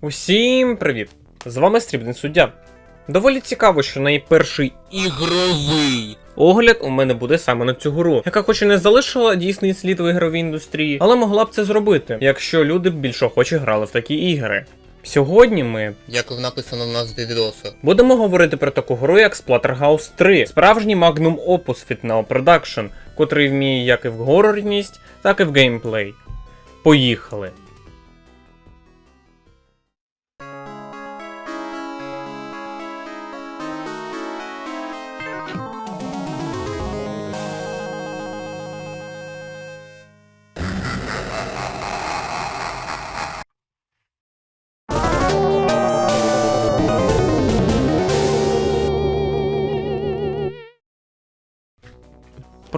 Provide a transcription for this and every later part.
Усім привіт! З вами Стрібний суддя. Доволі цікаво, що найперший ігровий огляд у мене буде саме на цю гру, яка хоч і не залишила дійсний слід в ігровій індустрії, але могла б це зробити, якщо люди б більш охоче грали в такі ігри. Сьогодні ми, Як написано в назві відосу. будемо говорити про таку гру, як Splatterhouse 3, справжній magnum opus від Neo Production, котрий вміє як і в горорність, так і в геймплей. Поїхали!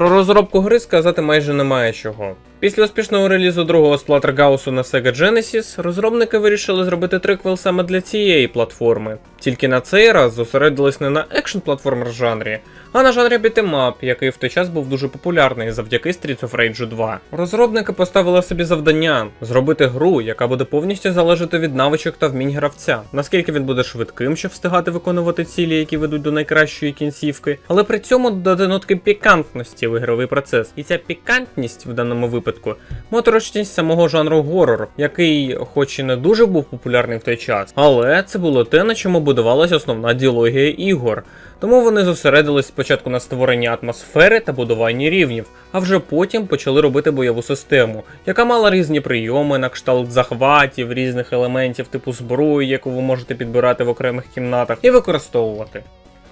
Про розробку гри сказати майже немає чого. Після успішного релізу другого Splatterhouse на Sega Genesis, розробники вирішили зробити триквел саме для цієї платформи. Тільки на цей раз зосередились не на екшн платформер жанрі, а на жанрі бітемап, який в той час був дуже популярний завдяки Streets of Rage 2. Розробники поставили собі завдання зробити гру, яка буде повністю залежати від навичок та вмінь гравця, наскільки він буде швидким, щоб встигати виконувати цілі, які ведуть до найкращої кінцівки, але при цьому додати нотки пікантності в ігровий процес. І ця пікантність в даному випадку моторошність самого жанру горор, який, хоч і не дуже був популярний в той час, але це було те, на чому будувалася основна діалогія ігор. Тому вони зосередились спочатку на створенні атмосфери та будуванні рівнів, а вже потім почали робити бойову систему, яка мала різні прийоми на кшталт захватів, різних елементів типу зброї, яку ви можете підбирати в окремих кімнатах, і використовувати.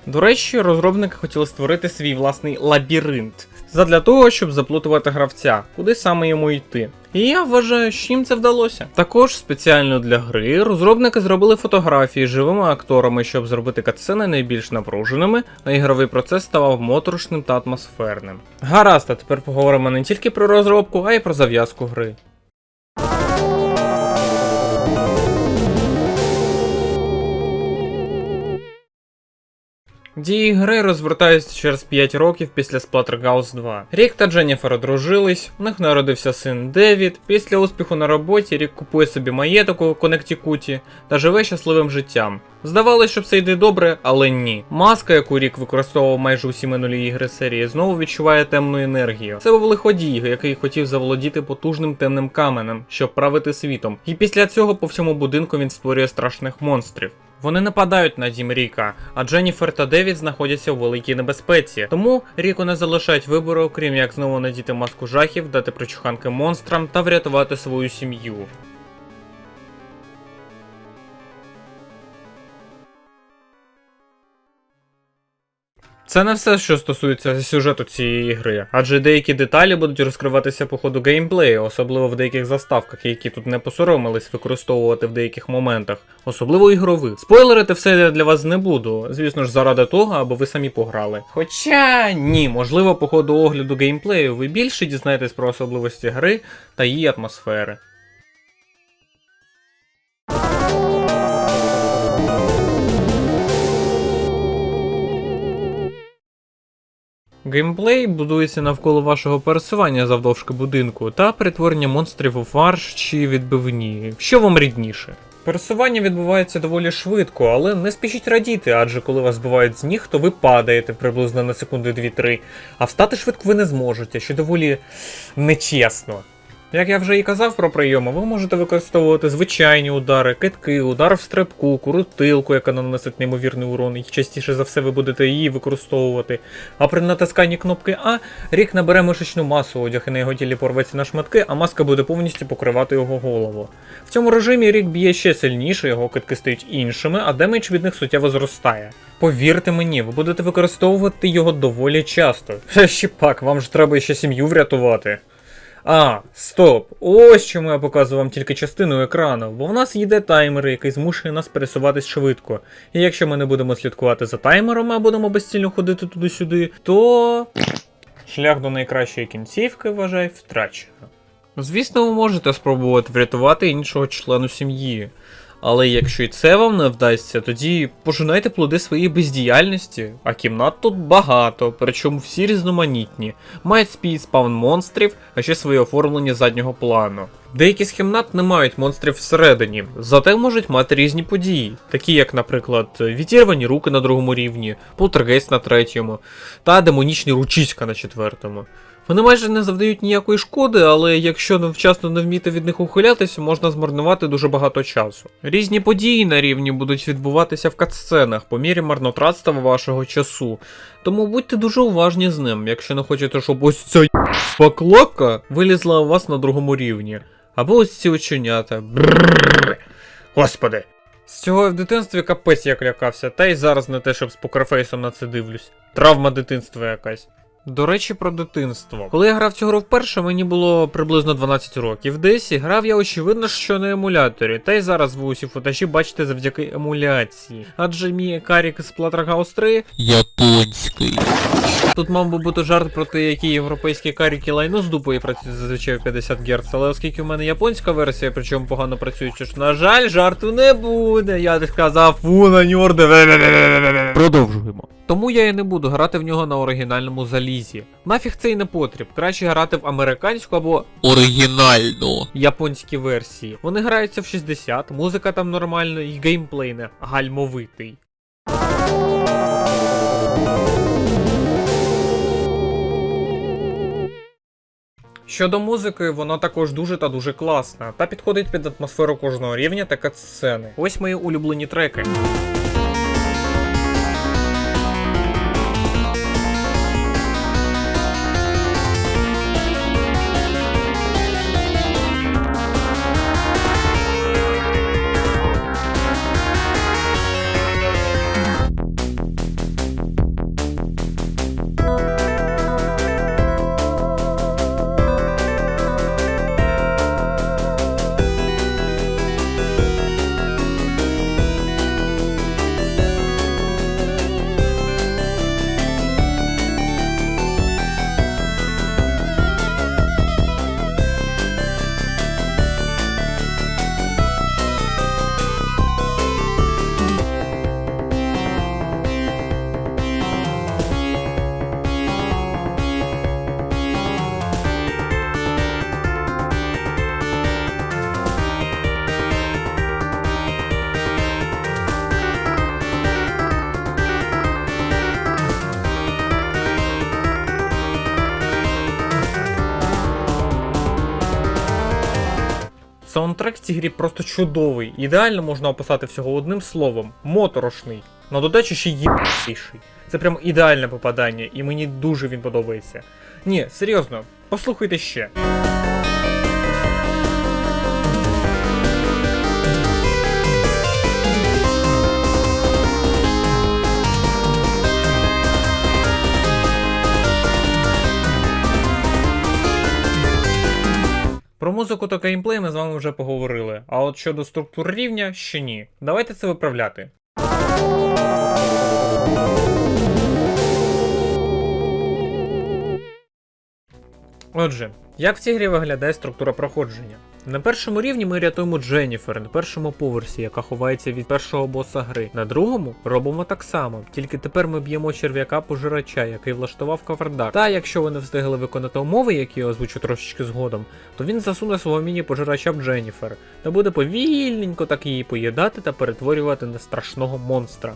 До речі, розробники хотіли створити свій власний лабіринт задля того, щоб заплутувати гравця, куди саме йому йти. І я вважаю, що їм це вдалося. Також спеціально для гри розробники зробили фотографії з живими акторами, щоб зробити катсцени найбільш напруженими, а ігровий процес ставав моторошним та атмосферним. Гаразд, а тепер поговоримо не тільки про розробку, а й про зав'язку гри. Дії гри розвертаються через 5 років після Splatterhouse 2. Рік та Дженніфер одружились, у них народився син Девід. Після успіху на роботі Рік купує собі маєток у Коннектикуті та живе щасливим життям. Здавалось, що все йде добре, але ні. Маска, яку Рік використовував майже усі минулі ігри серії, знову відчуває темну енергію. Це був лиходій, який хотів заволодіти потужним темним каменем, щоб правити світом. І після цього по всьому будинку він створює страшних монстрів. Вони нападають на дім Ріка, а Дженніфер та Девід знаходяться у великій небезпеці. Тому Ріку не залишають вибору, окрім як знову надіти маску жахів, дати причуханки монстрам та врятувати свою сім'ю. Це не все, що стосується сюжету цієї гри, адже деякі деталі будуть розкриватися по ходу геймплею, особливо в деяких заставках, які тут не посоромились використовувати в деяких моментах, особливо ігрових. Спойлерити все я для вас не буду, звісно ж, заради того, аби ви самі пограли. Хоча ні, можливо, по ходу огляду геймплею ви більше дізнаєтесь про особливості гри та її атмосфери. Геймплей будується навколо вашого пересування завдовжки будинку та перетворення монстрів у фарш чи відбивні. Що вам рідніше? Пересування відбувається доволі швидко, але не спішіть радіти, адже коли вас збивають з ніг, то ви падаєте приблизно на секунди 2-3, а встати швидко ви не зможете, що доволі нечесно. Як я вже і казав про прийоми, ви можете використовувати звичайні удари, китки, удар в стрибку, крутилку, яка наносить неймовірний урон, і частіше за все ви будете її використовувати. А при натисканні кнопки А рік набере мишечну масу, одяг і на його тілі порветься на шматки, а маска буде повністю покривати його голову. В цьому режимі рік б'є ще сильніше, його китки стають іншими, а демедж від них суттєво зростає. Повірте мені, ви будете використовувати його доволі часто. Ще пак, вам ж треба ще сім'ю врятувати. А, стоп! Ось чому я показую вам тільки частину екрану, бо в нас йде таймер, який змушує нас пересуватись швидко. І якщо ми не будемо слідкувати за таймером, а будемо безцільно ходити туди-сюди, то шлях до найкращої кінцівки, вважай, втрачено. Звісно, ви можете спробувати врятувати іншого члену сім'ї. Але якщо і це вам не вдасться, тоді пожинайте плоди своєї бездіяльності. А кімнат тут багато, причому всі різноманітні. Мають спід спавн монстрів, а ще своє оформлення заднього плану. Деякі з кімнат не мають монстрів всередині, зате можуть мати різні події, такі як, наприклад, відірвані руки на другому рівні, полтергейст на третьому, та демонічний ручиська на четвертому. Вони майже не завдають ніякої шкоди, але якщо невчасно не вміти від них ухилятися, можна змарнувати дуже багато часу. Різні події на рівні будуть відбуватися в катсценах по мірі марнотратства вашого часу. Тому будьте дуже уважні з ним, якщо не хочете, щоб ось ця поклока вилізла у вас на другому рівні. Або ось ці оченята. Господи. З цього я в дитинстві капець як лякався, та й зараз не те, щоб з покерфейсом на це дивлюсь. Травма дитинства якась. До речі, про дитинство. Коли я грав цю гру вперше, мені було приблизно 12 років. Десь і грав я очевидно, що на емуляторі. Та й зараз ви усі футажі бачите завдяки емуляції. Адже мій карік з Splatterhouse 3 Японський. Тут мав би бути жарт про те, які європейські каріки лайно з дупою працюють зазвичай в 50 Гц, але оскільки в мене японська версія, причому погано працюючи, ж, на жаль, жарту не буде. Я так сказав, фу, на нюрде. Продовжуємо. Тому я і не буду грати в нього на оригінальному залізі. Нафіг це й не потріб. Краще грати в американську або Оригінально. японські версії. Вони граються в 60, музика там нормальна і геймплей не гальмовитий. Щодо музики, вона також дуже та дуже класна, та підходить під атмосферу кожного рівня та катсцени. Ось мої улюблені треки. Саундтрек в цій грі просто чудовий. Ідеально можна описати всього одним словом моторошний. На додачу ще єбейший. Це прям ідеальне попадання, і мені дуже він подобається. Ні, серйозно, послухайте ще. Про музику та геймплей ми з вами вже поговорили, а от щодо структур рівня ще ні. Давайте це виправляти. Отже, як в цій грі виглядає структура проходження? На першому рівні ми рятуємо Дженніфер на першому поверсі, яка ховається від першого боса гри. На другому робимо так само, тільки тепер ми б'ємо черв'яка пожирача, який влаштував кавардак. Та якщо ви не встигли виконати умови, які я озвучу трошечки згодом, то він засуне свого міні-пожирача в Дженніфер та буде повільненько так її поїдати та перетворювати на страшного монстра.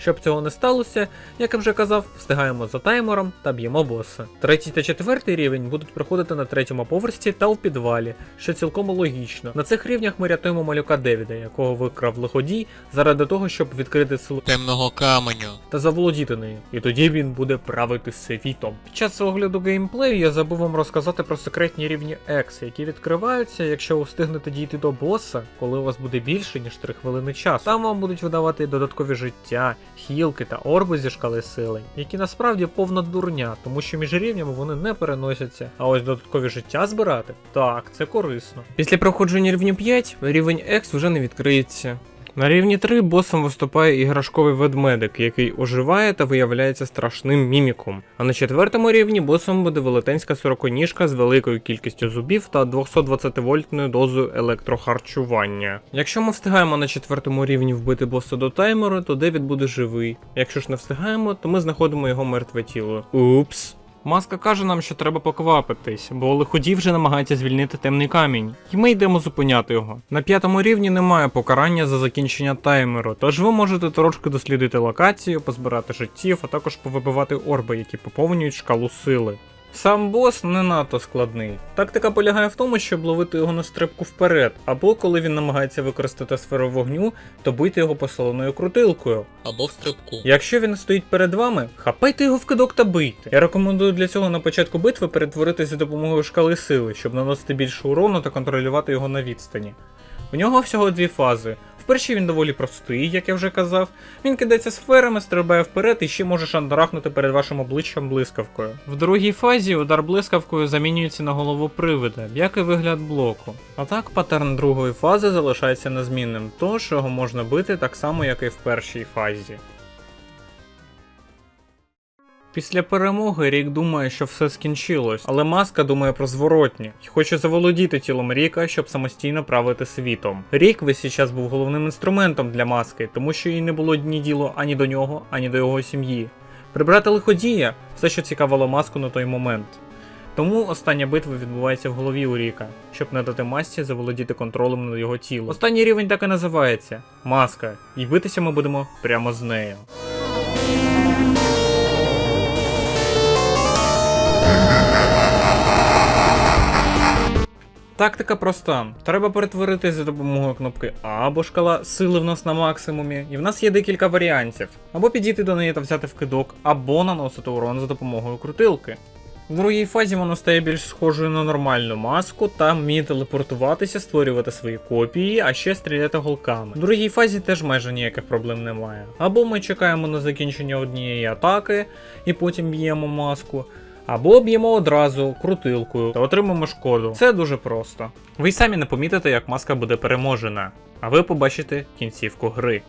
Щоб цього не сталося, як я вже казав, встигаємо за таймером та б'ємо боса. Третій та четвертий рівень будуть проходити на третьому поверсі та в підвалі, що цілком логічно. На цих рівнях ми рятуємо малюка Девіда, якого викрав лиходій, заради того, щоб відкрити силу Темного каменю. та заволодіти нею, і тоді він буде правити світом. Під час огляду геймплею я забув вам розказати про секретні рівні X, які відкриваються, якщо ви встигнете дійти до боса, коли у вас буде більше ніж 3 хвилини часу. Там вам будуть видавати додаткові життя, хілки та орби зі шкали сили, які насправді повна дурня, тому що між рівнями вони не переносяться. А ось додаткові життя збирати так, це корисно. Після проходження рівню 5 рівень X вже не відкриється. На рівні 3 босом виступає іграшковий ведмедик, який оживає та виявляється страшним міміком. А на четвертому рівні босом буде велетенська сороконіжка з великою кількістю зубів та 220 вольтною дозою електрохарчування. Якщо ми встигаємо на четвертому рівні вбити боса до таймеру, то Девід буде живий. Якщо ж не встигаємо, то ми знаходимо його мертве тіло. Упс. Маска каже нам, що треба поквапитись, бо лиходій вже намагається звільнити темний камінь, і ми йдемо зупиняти його. На п'ятому рівні немає покарання за закінчення таймеру, тож ви можете трошки дослідити локацію, позбирати життів, а також повибивати орби, які поповнюють шкалу сили. Сам бос не надто складний. Тактика полягає в тому, щоб ловити його на стрибку вперед, або коли він намагається використати сферу вогню, то бийте його посоленою крутилкою. Або в стрибку. Якщо він стоїть перед вами, хапайте його в кидок та бийте. Я рекомендую для цього на початку битви перетворитися за допомогою шкали сили, щоб наносити більше урону та контролювати його на відстані. У нього всього дві фази. Першій він доволі простий, як я вже казав. Він кидається сферами, стрибає вперед і ще може шандрахнути перед вашим обличчям блискавкою. В другій фазі удар блискавкою замінюється на голову привида, як і вигляд блоку. А так паттерн другої фази залишається незмінним, тож його можна бити так само, як і в першій фазі. Після перемоги Рік думає, що все скінчилось, але маска думає про зворотнє і хоче заволодіти тілом Ріка, щоб самостійно правити світом. Рік весь час був головним інструментом для маски, тому що їй не було ні діло ані до нього, ані до його сім'ї. Прибрати лиходія все, що цікавило маску на той момент. Тому остання битва відбувається в голові у Ріка, щоб не дати масці заволодіти контролем над його тілом. Останній рівень так і називається маска, і битися ми будемо прямо з нею. Тактика проста. Треба перетворитись за допомогою кнопки А або шкала сили в нас на максимумі, і в нас є декілька варіантів. Або підійти до неї та взяти вкидок, або наносити урон за допомогою крутилки. В другій фазі воно стає більш схожою на нормальну маску та вміє телепортуватися, створювати свої копії, а ще стріляти голками. В другій фазі теж майже ніяких проблем немає. Або ми чекаємо на закінчення однієї атаки і потім б'ємо маску. Або б'ємо одразу крутилкою та отримаємо шкоду. Це дуже просто. Ви й самі не помітите, як маска буде переможена, а ви побачите кінцівку гри.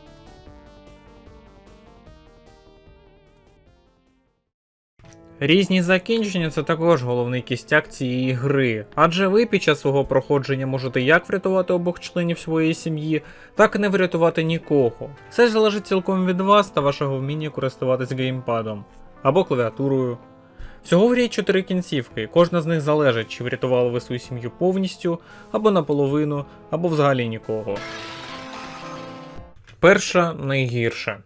Різні закінчення це також головний кістяк цієї гри, адже ви під час свого проходження можете як врятувати обох членів своєї сім'ї, так і не врятувати нікого. Ж залежить цілком від вас та вашого вміння користуватись геймпадом або клавіатурою. Всього в грі 4 кінцівки, кожна з них залежить, чи врятували ви свою сім'ю повністю, або наполовину, або взагалі нікого. Перша найгірша.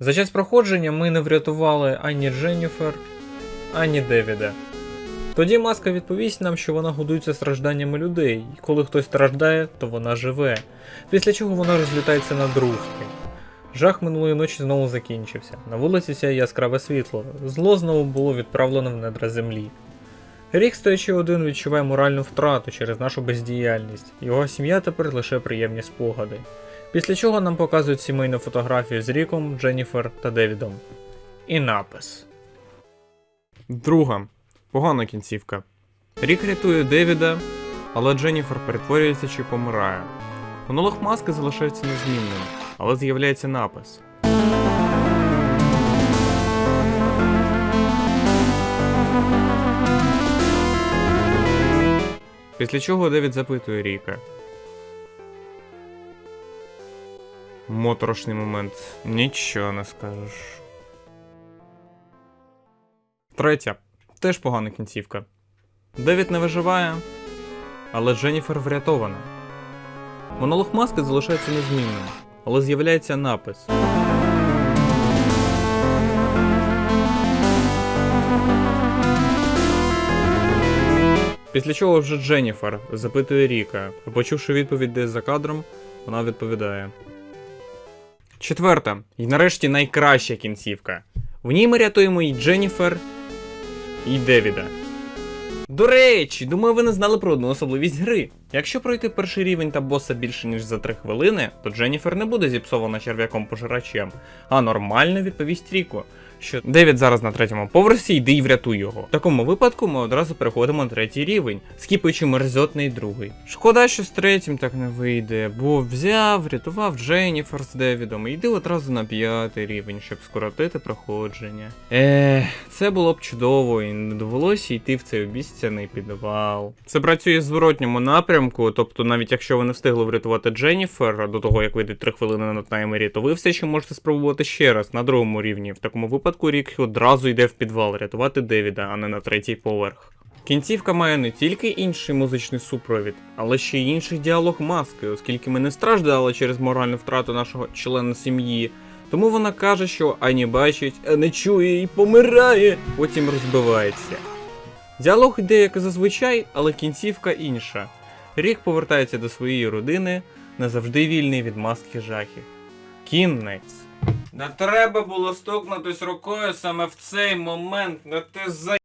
За час проходження ми не врятували ані Дженніфер, ані Девіда. Тоді маска відповість нам, що вона годується стражданнями людей, і коли хтось страждає, то вона живе, після чого вона розлітається на друзки. Жах минулої ночі знову закінчився. На вулиці сяє яскраве світло. Зло знову було відправлено в недра землі. Рік, стоячи один, відчуває моральну втрату через нашу бездіяльність. Його сім'я тепер лише приємні спогади. Після чого нам показують сімейну фотографію з Ріком, Дженніфер та Девідом. І напис. Друга. Погана кінцівка. Рік рятує Девіда, але Дженніфер перетворюється чи помирає. Монолог маски залишається незмінним, але з'являється напис. Після чого Девід запитує Ріка. Моторошний момент. Нічого не скажеш. Третя. Теж погана кінцівка. Девід не виживає, але Дженніфер врятована. Монолог маски залишається незмінним, але з'являється напис. Після чого вже Дженніфер запитує Ріка, а почувши відповідь десь за кадром, вона відповідає. Четверта, і нарешті найкраща кінцівка. В ній ми рятуємо і Дженніфер, і Девіда. До речі, думаю, ви не знали про одну особливість гри. Якщо пройти перший рівень та боса більше ніж за 3 хвилини, то Дженніфер не буде зіпсована черв'яком пожирачем, а нормально відповість Ріку. Що Девід зараз на третьому поверсі, йди і врятуй його. В такому випадку ми одразу переходимо на третій рівень, скіпуючи мерзотний другий. Шкода, що з третім так не вийде, бо взяв, врятував Дженніфер з Девідом і йди одразу на п'ятий рівень, щоб скоротити проходження. Ех, це було б чудово, і не довелося йти в цей обіцяний підвал. Це працює в зворотньому напрямку, тобто навіть якщо ви не встигли врятувати Дженніфер до того, як вийдуть 3 хвилини на таймері, то ви все ще можете спробувати ще раз на другому рівні. В такому випадку Рік одразу йде в підвал рятувати Девіда, а не на третій поверх. Кінцівка має не тільки інший музичний супровід, але ще й інший діалог маски, оскільки ми не страждали через моральну втрату нашого члена сім'ї. Тому вона каже, що ані бачить, а не чує і помирає, потім розбивається. Діалог йде як і зазвичай, але кінцівка інша. Рік повертається до своєї родини, назавжди вільний від маски жахів. Кінець. Не треба було стукнутись рукою саме в цей момент, не ти за.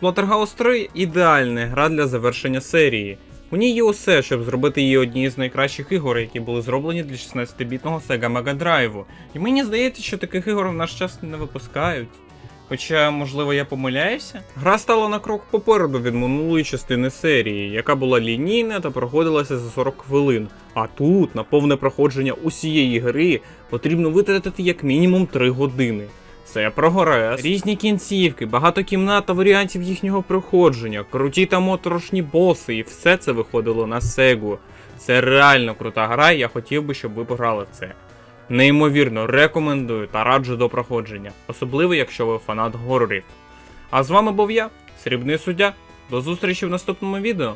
Slaughterhouse 3 ідеальна гра для завершення серії. У ній є усе, щоб зробити її однією з найкращих ігор, які були зроблені для 16-бітного Sega Mega Drive. І мені здається, що таких ігор в наш час не випускають. Хоча, можливо, я помиляюся. Гра стала на крок попереду від минулої частини серії, яка була лінійна та проходилася за 40 хвилин. А тут, на повне проходження усієї гри, потрібно витратити як мінімум 3 години. Це прогрес. Різні кінцівки, багато кімнат та варіантів їхнього проходження, круті та моторошні боси, і все це виходило на Сегу. Це реально крута гра, і я хотів би, щоб ви пограли в це. Неймовірно, рекомендую та раджу до проходження, особливо якщо ви фанат горорів. А з вами був я, Срібний суддя. До зустрічі в наступному відео.